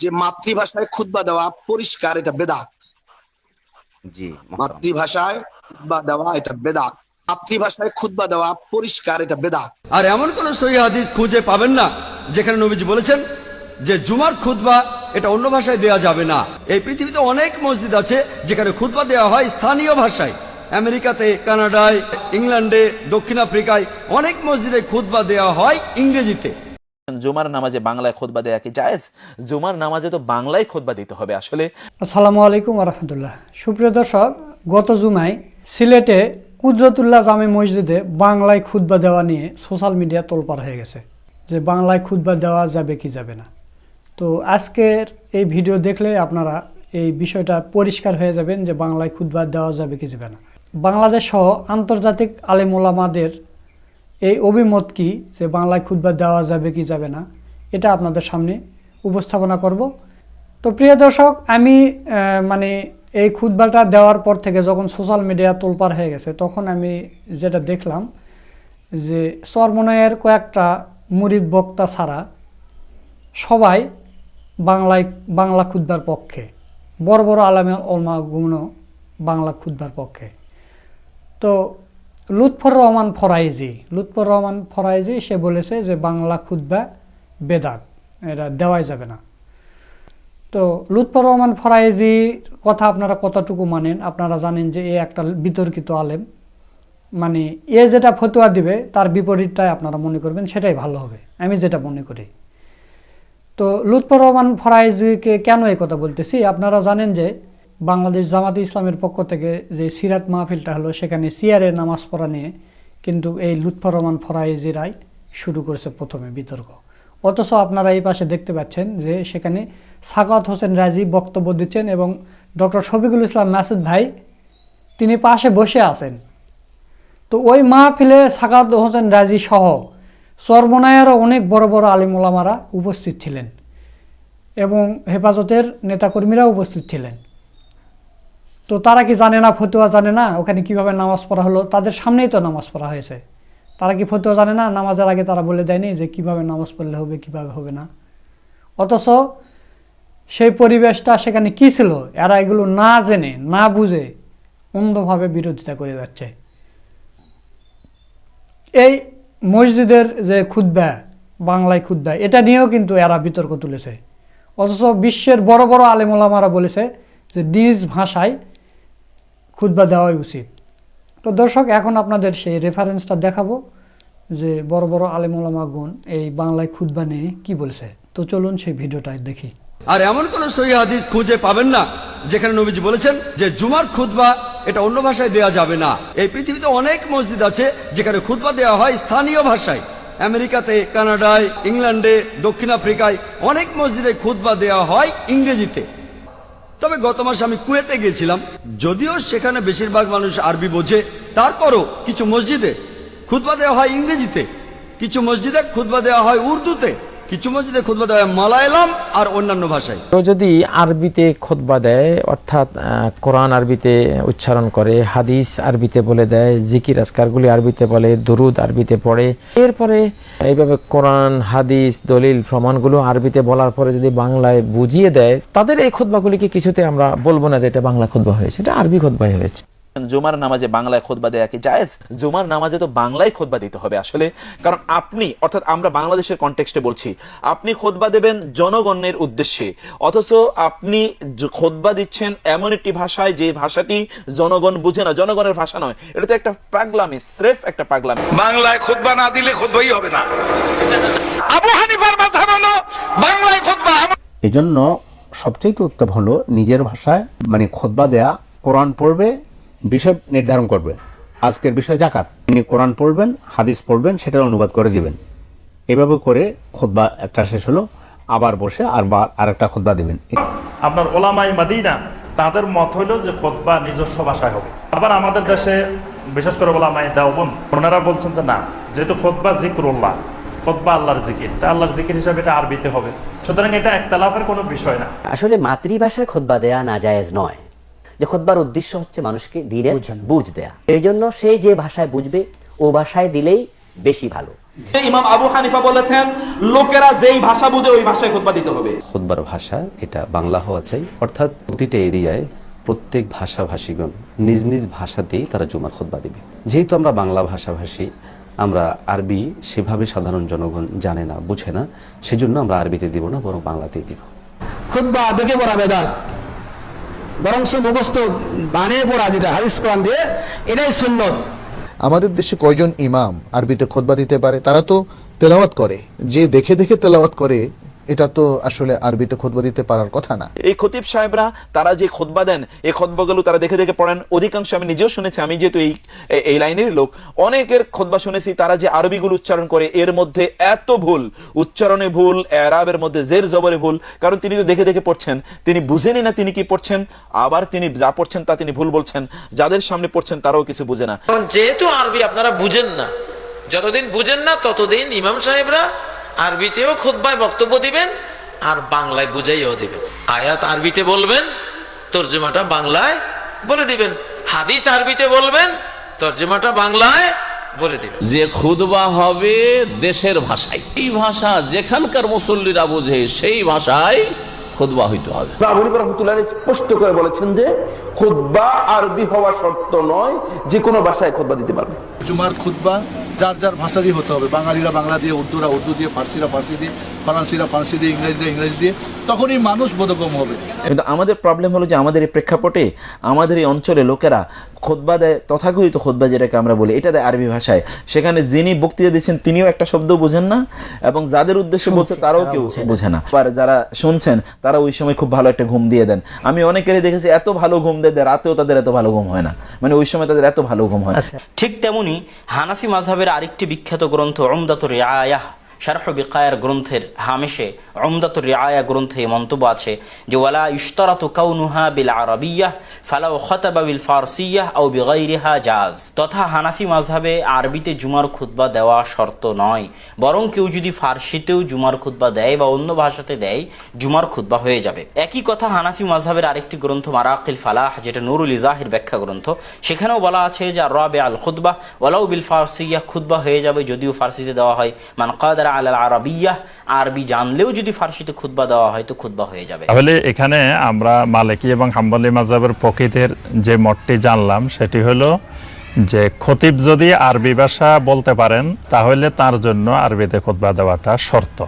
যে মাতৃভাষায় খুতবা দেওয়া পরিষ্কার এটা বেদাত। জি মাতৃভাষায় খুতবা দেওয়া এটা বেদাত। মাতৃভাষায় খুতবা দেওয়া পরিষ্কার এটা বেদাত। আর এমন কোন সহি হাদিস খুঁজে পাবেন না যেখানে নবীজি বলেছেন যে জুমার খুতবা এটা অন্য ভাষায় দেয়া যাবে না। এই পৃথিবীতে অনেক মসজিদ আছে যেখানে খুতবা দেওয়া হয় স্থানীয় ভাষায়। আমেরিকাতে কানাডায় ইংল্যান্ডে দক্ষিণ আফ্রিকায় অনেক মসজিদে খুতবা দেওয়া হয় ইংরেজিতে। জুমার নামাজে বাংলায় খোদবা দেয়া কি জায়েজ? জুমার নামাজে তো বাংলায় খোদবা দিতে হবে। আসলে আসসালামু আলাইকুম রহমতুল্লাহ। সুপ্রিয় দর্শক, গত জুমায় সিলেটে কুদরতুল্লাহ জামে মসজিদে বাংলায় খুতবা দেওয়া নিয়ে সোশ্যাল মিডিয়া তোলপাড় হয়ে গেছে। যে বাংলায় খুতবা দেওয়া যাবে কি যাবে না। তো আজকের এই ভিডিও দেখলে আপনারা এই বিষয়টা পরিষ্কার হয়ে যাবেন যে বাংলায় খুতবা দেওয়া যাবে কি যাবে না। বাংলাদেশ সহ আন্তর্জাতিক আলেমোলামাদের এই অভিমত কি যে বাংলায় খুতবা দেওয়া যাবে কি যাবে না, এটা আপনাদের সামনে উপস্থাপনা করব। তো প্রিয় দর্শক, আমি মানে এই খুতবাটা দেওয়ার পর থেকে যখন সোশ্যাল মিডিয়া তোলপার হয়ে গেছে, তখন আমি যেটা দেখলাম যে চরমনয়ের কয়েকটা মুরিদ বক্তা ছাড়া সবাই বাংলায়, বাংলা খুদ্বার পক্ষে, বড় বড় আলামে অলমা গুণও বাংলা খুদ্বার পক্ষে। তো লুৎফর রহমান ফরাইজি, লুৎফর রহমান ফরাইজি, সে বলেছে যে বাংলা খুদ্া বেদাত, এটা দেওয়াই যাবে না। তো লুৎফর রহমান ফরাইজির কথা আপনারা কতটুকু মানেন? আপনারা জানেন যে এ একটা বিতর্কিত আলেম। মানে এ যেটা ফতোয়া দিবে, তার বিপরীতটাই আপনারা মনে করবেন, সেটাই ভালো হবে। আমি যেটা মনে করি। তো লুৎফর রহমান ফরাইজিকে কেন এই কথা বলতেছি? আপনারা জানেন যে বাংলাদেশ জামাতে ইসলামের পক্ষ থেকে যে সিরাত মাহফিলটা হলো, সেখানে সিয়ারের নামাজ পড়া নিয়ে কিন্তু এই লুৎফর রহমান ফরাইজিরাই শুরু করেছে প্রথমে বিতর্ক। অথচ আপনারা এই পাশে দেখতে পাচ্ছেন যে সেখানে সাকাত হোসেন রাজি বক্তব্য দিচ্ছেন এবং ডক্টর শফিকুল ইসলাম মাসুদ ভাই তিনি পাশে বসে আছেন। তো ওই মাহফিলে সাকাত হোসেন রাজি সহ চরমনায়েরও অনেক বড় বড় আলিমুলামারা উপস্থিত ছিলেন এবং হেফাজতের নেতাকর্মীরা উপস্থিত ছিলেন। তো তারা কি জানে না, ফতুয়া জানে না? ওখানে কীভাবে নামাজ পড়া হলো? তাদের সামনেই তো নামাজ পড়া হয়েছে। তারা কি ফতুয়া জানে না? নামাজের আগে তারা বলে দেয়নি যে কীভাবে নামাজ পড়লে হবে, কীভাবে হবে না? অথচ সেই পরিবেশটা সেখানে কি ছিল? এরা এগুলো না জেনে, না বুঝে অন্ধভাবে বিরোধিতা করে যাচ্ছে। এই মসজিদের যে খুদ্া বাংলায় খুদ্া এটা নিয়েও কিন্তু এরা বিতর্ক তুলেছে। অথচ বিশ্বের বড় বড় আলেমোলামারা বলেছে যে নিজ ভাষায় খুদ্া দেওয়াই উচিত। তো দর্শক, এখন আপনাদের সেই রেফারেন্সটা দেখাবো যে বড় বড় আলেমোলামা গুণ এই বাংলায় খুদ্া নিয়ে কি বলেছে। তো চলুন সেই ভিডিওটাই দেখি। আর এমন কোন সহি খুঁজে পাবেন না, যেখানে নবীজি বলেছেন যে জুমার খুতবা এটা অন্য ভাষায় দেয়া যাবে না। এই পৃথিবীতে অনেক মসজিদ আছে যেখানে খুতবা দেওয়া হয় স্থানীয় ভাষায়। আমেরিকাতে, কানাডায়, ইংল্যান্ডে, দক্ষিণ আফ্রিকায় অনেক মসজিদে খুতবা দেওয়া হয় ইংরেজিতে। তবে গত মাসে আমি কুয়েতে গিয়েছিলাম। যদিও সেখানে বেশিরভাগ মানুষ আরবি বোঝে। তারপরও কিছু মসজিদে খুদবা দেওয়া হয় ইংরেজিতে, কিছু মসজিদে খুদবা দেওয়া হয় উর্দুতে। কিছু মসজিদে খুতবা দেওয়া হয় মালায়ালাম আর অন্যান্য ভাষায়। কেউ যদি আরবিতে খোদবা দেয়, অর্থাৎ কোরআন আরবিতে উচ্চারণ করে, হাদিস আরবিতে বলে দেয়, জিকির আজকারগুলি আরবিতে বলে, দুরুদ আরবিতে পড়ে, এরপরে এইভাবে কোরআন, হাদিস, দলিল, প্রমাণগুলো আরবিতে বলার পরে যদি বাংলায় বুঝিয়ে দেয়, তাদের এই খোদবাগুলিকে কিছুতে আমরা বলব না যে এটা বাংলা খোদবা হয়েছে, এটা আরবি খোদবাই হয়েছে। জুমার নামাজে বাংলায় খোদবা দেয়া কি জায়েজ? জুমার নামাজে তো বাংলায় খোদবা দিতে হবে আসলে। কারণ আপনি অর্থাৎ আমরা বাংলাদেশের কনটেক্সটে বলছি আপনি খোদবা দেবেন জনগণের উদ্দেশ্যে। অথচ আপনি খোদবা দিচ্ছেন এমন একটি ভাষায় যে ভাষাটি জনগণ বুঝে না। জনগণের ভাষা নয় এটা তো একটা পাগলামি স্রেফ একটা পাগলামি। বাংলায় খুতবা না দিলে খুতবাই হবে না। আবু হানিফার হলো বাংলায় খুতবা এই জন্য সবচেয়ে উত্তম হলো নিজের ভাষায় মানে খোদবা দেয়া কোরআন পড়বে বিষয় নির্ধারণ করবে। আজকের বিষয় জাকাত তিনি কোরআন পড়বেন হাদিস পড়বেন সেটার অনুবাদ করে দিবেন। এভাবে করে খোদবা একটা শেষ হলো। আবার বসে আর আরেকটা খোদবা দিবেন। আপনার ওলামাই মাদিনা তাদের মত হইল যে খোদবা নিজস্ব ভাষায় হবে। আবার আমাদের দেশে বিশেষ করে ওলামাই দেওবন ওনারা বলছেন যে না যেহেতু খোদবা জিক্রুল্লাহ খোদবা আল্লাহর জিকির তা আল্লাহর জিকির হিসাবে এটা আরবিতে হবে। সুতরাং এটা একতলাফের কোনো বিষয় না। আসলে মাতৃভাষায় খোদবা দেয়া নাজায়েজ নয়। যে খোদবার উদ্দেশ্য হচ্ছে মানুষকে দিনের বুঝ দেয়া। এই জন্য সে যে ভাষায় বুঝবে ও ভাষায় দিলেই বেশি ভালো। ইমাম আবু হানিফা বলেছেন লোকেরা যেই ভাষা বুঝে ওই ভাষায় খুতবা দিতে হবে। খোদবার ভাষা এটা বাংলা হওয়া চাই। অর্থাৎ প্রতিটা এরিয়ায় প্রত্যেক ভাষাভাষীগণ নিজ নিজ ভাষাতেই তারা জুমার খোদবা দিবে। যেহেতু আমরা বাংলা ভাষাভাষী আমরা আরবি সেভাবে সাধারণ জনগণ জানে না বুঝে না সেজন্য আমরা আরবিতে দিব না বরং বাংলাতেই দিব। খুদ্া দেখে পড়া বেদাত। বরং মুখস্থ বানিয়ে পড়া যেটা হাদিস কোরআন দিয়ে, এটাই সুন্নত। আমাদের দেশে কয়জন ইমাম আরবিতে খোদবা দিতে পারে, তারা তো তেলাওয়াত করে। যে দেখে দেখে তেলাওয়াত করে এটা তো আসলে আরবিতে খোদবা দিতে পারার কথা না। এই খতিব সাহেবরা তারা যে খোদবা দেন এই খোদবাগুলো তারা দেখে দেখে পড়েন। অধিকাংশ আমি নিজেও শুনেছি আমি যেহেতু এই এই লাইনের লোক অনেকের খোদবা শুনেছি তারা যে আরবিগুলো উচ্চারণ করে এর মধ্যে এত ভুল উচ্চারণে ভুল এরাবের মধ্যে জের জবরে ভুল কারণ তিনি তো দেখে দেখে পড়ছেন। তিনি বুঝেনি না তিনি কি পড়ছেন আবার তিনি যা পড়ছেন তা তিনি ভুল বলছেন যাদের সামনে পড়ছেন তারাও কিছু বুঝে না। কারণ যেহেতু আরবি আপনারা বুঝেন না যতদিন বুঝেন না ততদিন ইমাম সাহেবরা আরবিতেও খুদ্ায় বক্তব্য দিবেন, আর বাংলায় বুঝাইও দিবেন। আয়াত আরবিতে বলবেন, তর্জমাটা বাংলায় বলে দিবেন। হাদিস আরবিতে বলবেন, তর্জমাটা বাংলায় বলে দিবেন। যে খুদবা হবে দেশের ভাষায়। এই ভাষা যেখানকার মুসল্লিরা বুঝে, সেই ভাষায় খুদবা হইতে হবে। আবু রহমতুল্লাহ স্পষ্ট করে বলেছেন যে খুতবা আরবি হওয়া শর্ত নয় যে কোনো ভাষায় খুতবা দিতে পারবে। জুমার খুতবা যার যার ভাষা দিয়ে হতে হবে। বাঙালিরা বাংলা দিয়ে উর্দুরা উর্দু দিয়ে ফার্সিরা ফার্সি দিয়ে ফরান্সিরা ফার্সি দিয়ে ইংরেজিরা ইংরেজি দিয়ে তখনই মানুষ বোধগম হবে। কিন্তু আমাদের প্রবলেম হলো যে আমাদের এই প্রেক্ষাপটে আমাদের এই অঞ্চলে লোকেরা খোদবা দেয় তথাকথিত খোদবা যেটাকে আমরা বলি এটা দেয় আরবি ভাষায়। সেখানে যিনি বক্তৃতা দিচ্ছেন তিনিও একটা শব্দ বুঝেন না এবং যাদের উদ্দেশ্যে বলছে তারাও কেউ বোঝে না। আর যারা শুনছেন তারা ওই সময় খুব ভালো একটা ঘুম দিয়ে দেন। আমি অনেকেরই দেখেছি এত ভালো ঘুম দেয় দেয়, রাতেও তাদের এত ভালো ঘুম হয় না। মানে ওই সময় তাদের এত ভালো ঘুম হয়। না। ঠিক তেমনি হানাফি মাযহাবের আরেকটি বিখ্যাত গ্রন্থ উমদাতুর রিআয়াহ। শারহ বিকায়ার গ্রন্থের হামেশে উমদাতুর রিআয়া গ্রন্থে মন্তব্য আছে যে, ওয়ালা ইশতারাতু কাউনুহা বিল আরাবিয়াহ ফালাউ খাতাবা বিল ফারসিয়াহ আও বিগাইরিহা জাজ। তথা হানাফি মাযহাবে আরবিতে জুমার খুতবা দেওয়া শর্ত নয়। বরং কেউ যদি ফার্সিতেও জুমার খুতবা দেয় বা অন্য ভাষাতে দেয়, জুমার খুতবা হয়ে যাবে। একই কথা হানাফি মাযহাবের আরেকটি গ্রন্থ মারাকিল ফালাহ, যেটা নুরুল ইজাহির ব্যাখ্যা গ্রন্থ। সেখানেও বলা আছে যে রাবে আল খুতবা, ওয়ালাউ বিল ফারসিয়াহ খুতবা হয়ে যাবে যদিও ফার্সিতে দেওয়া হয়। মান কাদার আল আরবিয়াহ আরবি জানলেও যদি ফার্সিতে দেওয়া হয় তো হয়ে যাবে। তাহলে এখানে আমরা মালিকি এবং হাম্বলি মাজাবের প্রকৃতির যে জানলাম, সেটি হলো যে খতিব যদি আরবি ভাষা বলতে পারেন, তাহলে তার জন্য আরবিতে খুতবা দেওয়াটা শর্ত।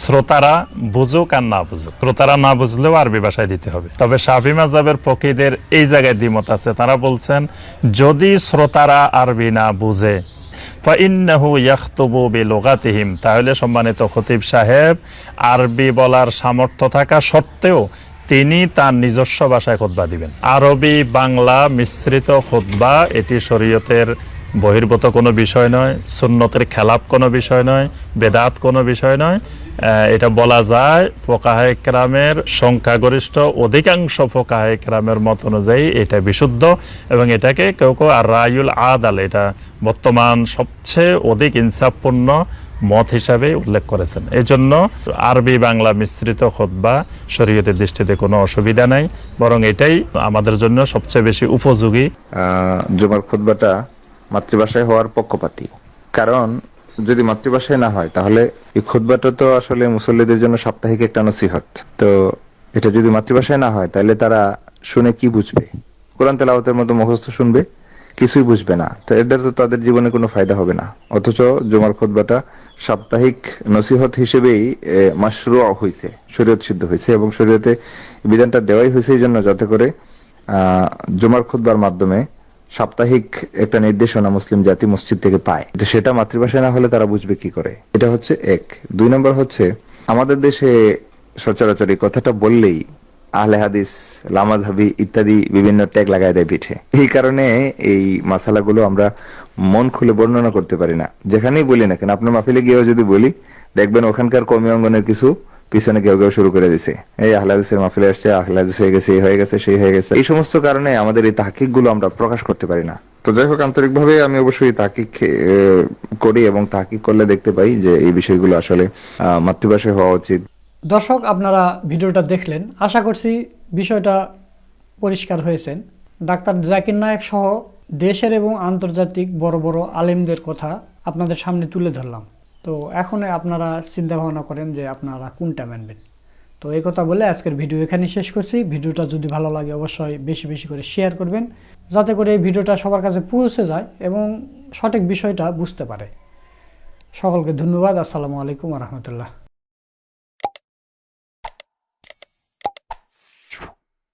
শ্রোতারা বুঝুক আর না বুঝুক। শ্রোতারা না বুঝলেও আরবি ভাষায় দিতে হবে। তবে শাফি মাজাবের প্রকৃতির এই জায়গায় দ্বিমত আছে। তারা বলছেন, যদি শ্রোতারা আরবি না বুঝে ফাইন্নাহু ইয়াখতুবু বিলুগাতিহিম। তাহলে সম্মানিত খতিব সাহেব, আরবি বলার সামর্থ্য থাকা সত্ত্বেও তিনি তার নিজস্ব ভাষায় খুতবা দিবেন। আরবি, বাংলা মিশ্রিত খুতবা এটি শরীয়তের বহির্ভূত কোনো বিষয় নয়, সুন্নতের খেলাপ কোনো বিষয় নয়, বেদাত কোনো বিষয় নয়। এটা বলা যায় ফোকাহে কেরামের সংখ্যাগরিষ্ঠ অধিকাংশ ফোকাহে কেরামের মত অনুযায়ী এটা বিশুদ্ধ এবং এটাকে কেউ কেউ আর রায়ুল আদাল, এটা বর্তমান সবচেয়ে অধিক ইনসাফপূর্ণ মত হিসাবে উল্লেখ করেছেন। এই জন্য আরবি বাংলা মিশ্রিত খোদবা শরীয়তের দৃষ্টিতে কোনো অসুবিধা নাই, বরং এটাই আমাদের জন্য সবচেয়ে বেশি উপযোগী। জুমার খুতবাটা মাতৃভাষায় হওয়ার পক্ষপাতী। কারণ, যদি মাতৃভাষায় না হয়, তাহলে এই খুতবাটা তো আসলে মুসল্লিদের জন্য সাপ্তাহিক একটা নসিহত। তো এটা যদি মাতৃভাষায় না হয়, তাহলে তারা শুনে কি বুঝবে? কোরআন তেলাওয়াতের মতো মুখস্থ শুনবে, কিছুই বুঝবে না। তো এর দ্বারা তো তাদের জীবনে কোনো ফায়দা হবে না। অথচ জুমার খুতবাটা সাপ্তাহিক নসিহত হিসেবেই মাসরু হয়েছে শরীয়ত সিদ্ধ হয়েছে এবং শরীয়তে বিধানটা দেওয়াই হয়েছে এই জন্য যাতে করে আহ জুমার খুতবার মাধ্যমে সাপ্তাহিক একটা নির্দেশনা মুসলিম জাতি মসজিদ থেকে পায়। তো সেটা মাতৃভাষায় না হলে তারা বুঝবে কি করে? এটা হচ্ছে এক। দুই নম্বর হচ্ছে, আমাদের দেশে সচরাচর কথাটা বললেই আহলে হাদিস লামাধাবি ইত্যাদি বিভিন্ন ট্যাগ লাগায় দেয় পিঠে। এই কারণে এই মাসালাগুলো আমরা মন খুলে বর্ণনা করতে পারি না। যেখানেই বলি না কেন, আপনার মাহফিলে গিয়েও যদি বলি, দেখবেন ওখানকার কর্মী অঙ্গনের কিছু পিছনে কেউ কেউ শুরু করে দিছে। এই আহলাদিসের মাহফিলে আসছে, আহলাদিস হয়ে গেছে হয়ে গেছে, সেই হয়ে গেছে। এই সমস্ত কারণে আমাদের এই তাহকিকগুলো আমরা প্রকাশ করতে পারি না। তো যাই হোক, আন্তরিকভাবে আমি অবশ্যই তাহকিক করি এবং তাহকিক করলে দেখতে পাই যে এই বিষয়গুলো আসলে মাতৃভাষায় হওয়া উচিত। দর্শক, আপনারা ভিডিওটা দেখলেন। আশা করছি বিষয়টা পরিষ্কার হয়েছেন। ডাক্তার জাকির নায়ক সহ দেশের এবং আন্তর্জাতিক বড় বড় আলেমদের কথা আপনাদের সামনে তুলে ধরলাম। তো এখন আপনারা চিন্তা ভাবনা করেন যে আপনারা কোনটা মানবেন। তো এই কথা বলে আজকের ভিডিও এখানে শেষ করছি। ভিডিওটা যদি ভালো লাগে অবশ্যই বেশি বেশি করে শেয়ার করবেন, যাতে করে এই ভিডিওটা সবার কাছে পৌঁছে যায় এবং সঠিক বিষয়টা বুঝতে পারে। সকলকে ধন্যবাদ। আসসালামু আলাইকুম রহমতুল্লাহ।